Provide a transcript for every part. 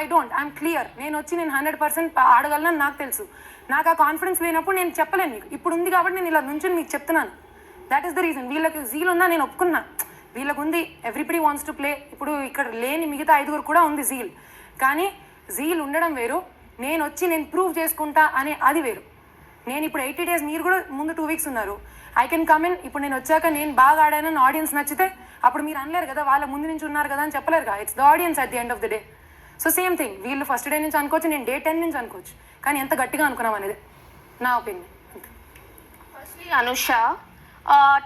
I don't I'm clear నేను వచ్చి నేను హండ్రెడ్ పర్సెంట్ ఆడగలను నాకు తెలుసు. నాకు ఆ కాన్ఫిడెన్స్ లేనప్పుడు నేను చెప్పలేను మీకు ఇప్పుడు ఉంది కాబట్టి నేను ఇలా నుంచొని మీకు చెప్తున్నాను. దట్ ఈస్ ద రీజన్ వీళ్ళకి జీల్ ఉందా? నేను ఒప్పుకున్నా. వీళ్ళకు ఉంది ఎవ్రీబడి వాంట్స్ టు ప్లే ఇప్పుడు ఇక్కడ లేని మిగతా ఐదుగురు కూడా ఉంది జీల్ కానీ జీల్ ఉండడం వేరు. నేను వచ్చి నేను ప్రూవ్ చేసుకుంటా అనే అది వేరు. నేను ఇప్పుడు ఎయిటీ డేస్ మీరు కూడా ముందు టూ వీక్స్ ఉన్నారు. ఐ కెన్ కమ్ ఇన్ ఇప్పుడు నేను వచ్చాక నేను బాగా ఆడానని ఆడియన్స్ నచ్చితే అప్పుడు మీరు అనలేరు కదా వాళ్ళ ముందు నుంచి ఉన్నారు కదా అని చెప్పలేరు కదా it's the audience at the end of the day so same thing వీళ్ళు ఫస్ట్ డే నుంచి అనుకోవచ్చు నేను డే టెన్ నుంచి అనుకోవచ్చు. కానీ ఎంత గట్టిగా అనుకున్నాం అనేది నా ఒపీనియన్ ఫస్ట్లీ అనుష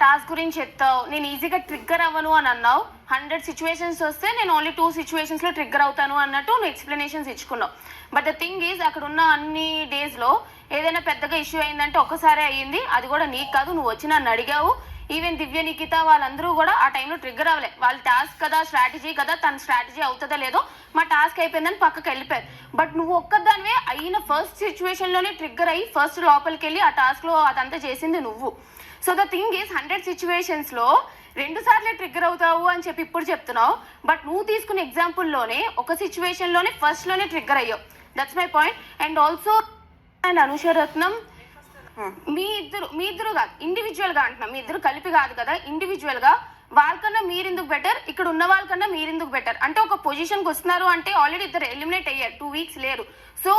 టాస్క్ గురించి చెప్తావు. నేను ఈజీగా ట్రిగ్గర్ అవ్వను అని అన్నావు. హండ్రెడ్ సిచ్యువేషన్స్ వస్తే నేను ఓన్లీ టూ సిచ్యువేషన్స్లో ట్రిగ్గర్ అవుతాను అన్నట్టు నువ్వు ఎక్స్ప్లెనేషన్స్ ఇచ్చుకున్నావు. బట్ ద థింగ్ ఈజ్ అక్కడ ఉన్న అన్ని డేస్లో ఏదైనా పెద్దగా ఇష్యూ అయిందంటే ఒక్కసారే అయ్యింది. అది కూడా నీకు కాదు. నువ్వు వచ్చి నన్ను అడిగావు. ఈవెన్ దివ్య నిఖిత వాళ్ళందరూ కూడా ఆ టైంలో ట్రిగ్గర్ అవ్వలే. వాళ్ళ టాస్క్ కదా స్ట్రాటజీ కదా తన స్ట్రాటజీ అవుతుందో లేదో మా టాస్క్ అయిపోయిందని పక్కకి వెళ్ళిపోయారు. బట్ నువ్వు ఒక్కదానివే అయిన ఫస్ట్ సిచ్యువేషన్లోనే ట్రిగ్గర్ అయ్యి ఫస్ట్ లోపలికి వెళ్ళి ఆ టాస్క్లో అదంతా చేసింది నువ్వు. So the thing is hundred సిచ్యువేషన్స్లో రెండు సార్లు ట్రిగ్గర్ అవుతావు అని చెప్పి ఇప్పుడు చెప్తున్నావు. బట్ నువ్వు తీసుకున్న ఎగ్జాంపుల్లోనే ఒక సిచ్యువేషన్లోనే ఫస్ట్లోనే ట్రిగ్గర్ అయ్యావు. That's my point and also and అనుషరత్నం మీ ఇద్దరు మీ ఇద్దరు కాదు ఇండివిజువల్గా అంటున్నాం. మీ ఇద్దరు కలిపి కాదు కదా ఇండివిజువల్గా వాళ్ళకన్నా మీరెందుకు బెటర్ ఇక్కడ ఉన్న వాళ్ళకన్నా మీరెందుకు బెటర్ అంటే ఒక పొజిషన్కి వస్తున్నారు అంటే ఆల్రెడీ ఇద్దరు ఎలిమినేట్ అయ్యారు టూ వీక్స్ లేరు. సో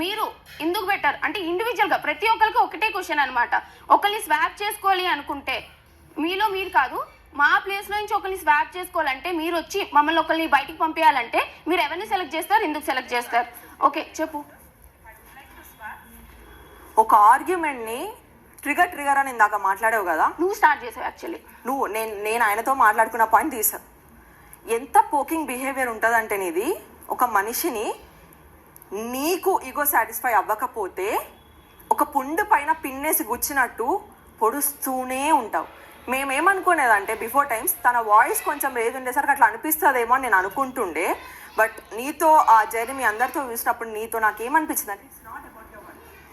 మీరు ఎందుకు బెటర్ అంటే ఇండివిజువల్గా ప్రతి ఒక్కరికి ఒకటే క్వశ్చన్ అనమాట ఒకరిని స్వాప్ చేసుకోవాలి అనుకుంటే మీలో మీరు కాదు మా ప్లేస్ నుంచి ఒకరిని స్వాప్ చేసుకోవాలంటే మీరు వచ్చి మమ్మల్ని ఒకరిని బయటికి పంపించాలంటే మీరు ఎవరిని సెలెక్ట్ చేస్తారు ఎందుకు సెలెక్ట్ చేస్తారు? ఓకే చెప్పు. ఒక ఆర్గ్యుమెంట్ని ట్రిగర్ ట్రిగర్ అని ఇందాక మాట్లాడావు కదా. నువ్వు స్టార్ట్ చేసావు యాక్చువల్లీ. నువ్వు నేను నేను ఆయనతో మాట్లాడుకున్న పాయింట్ తీసా. ఎంత పోకింగ్ బిహేవియర్ ఉంటుందంటే నీది ఒక మనిషిని నీకు ఈగో సాటిస్ఫై అవ్వకపోతే ఒక పుండు పైన పిన్నేసి గుచ్చినట్టు పొడుస్తూనే ఉంటావు. మేమేమనుకునేదంటే బిఫోర్ టైమ్స్ తన వాయిస్ కొంచెం రేజ్ ఉండేసరికి అట్లా అనిపిస్తుందేమో అని నేను అనుకుంటుండే బట్ నీతో ఆ జర్నీ మీ అందరితో చూసినప్పుడు నీతో నాకేమనిపించింది అంటే ఇట్స్ నాట్